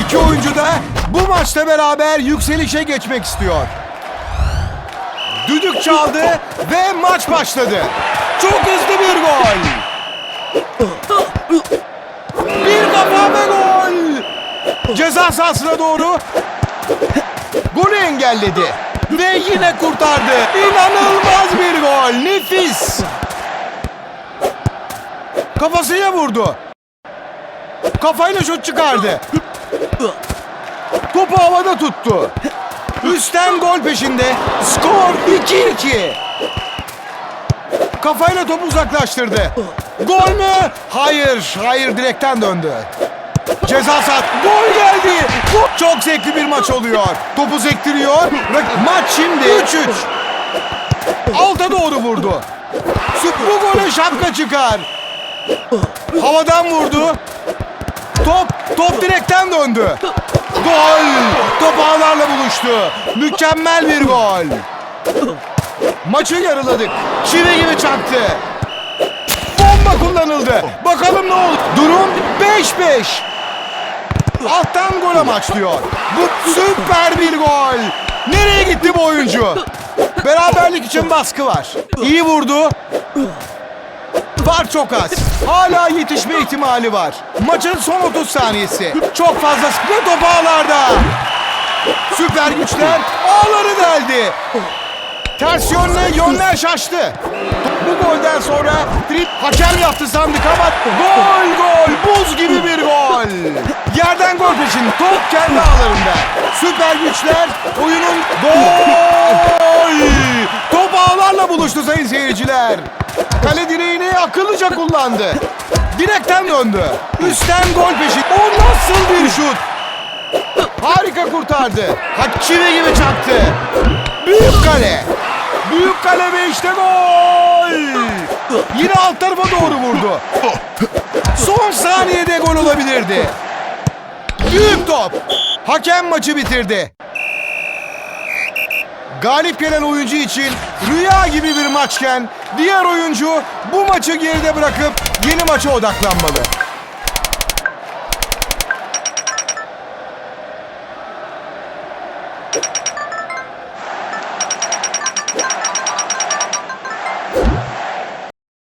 İki oyuncu da bu maçta beraber yükselişe geçmek istiyor. Düdük çaldı ve maç başladı. Çok hızlı bir gol. Bir kafa ve gol. Ceza sahasına doğru golü engelledi. Ve yine kurtardı. İnanılmaz bir gol. Nefis. Kafasıyla vurdu. Kafayla şut çıkardı. Topu havada tuttu. Üstten gol peşinde. Skor 2-2. Kafayla topu uzaklaştırdı. Gol mü? Hayır, hayır direkten döndü. Ceza sahası. Gol geldi. Çok zevkli bir maç oluyor. Topu sektiriyor. Maç şimdi 3-3. Alta doğru vurdu. Bu gole şapka çıkar. Havadan vurdu. Top, top direkten döndü. Gol! Top ağlarla buluştu. Mükemmel bir gol. Maçı yarıladık. Çivi gibi çaktı. Bomba kullanıldı. Bakalım ne oldu? Durum 5-5. Alttan gol amaçlıyor. Bu süper bir gol. Nereye gitti bu oyuncu? Beraberlik için baskı var. İyi vurdu. Var çok az. Hala yetişme ihtimali var. Maçın son 30 saniyesi. Çok fazla ve top ağlarda. Süper güçler ağları deldi. Ters yönle yönler şaştı. Bu golden sonra trip hakem yaptı sandık ama gol gol buz gibi bir gol. Yerden gol peşin top kendi ağlarında. Süper güçler oyunun gol. Top ağlarla buluştu sayın seyirciler. Kale direğini akıllıca kullandı. Direkten döndü. Üstten gol peşin. O nasıl bir şut? Harika kurtardı. Ha çivi gibi çaktı. Büyük kale. Büyük kale ve işte gol. Yine alt tarafa doğru vurdu. Son saniyede gol olabilirdi. Büyük top. Hakem maçı bitirdi. Galip gelen oyuncu için rüya gibi bir maçken diğer oyuncu bu maçı geride bırakıp yeni maça odaklanmalı.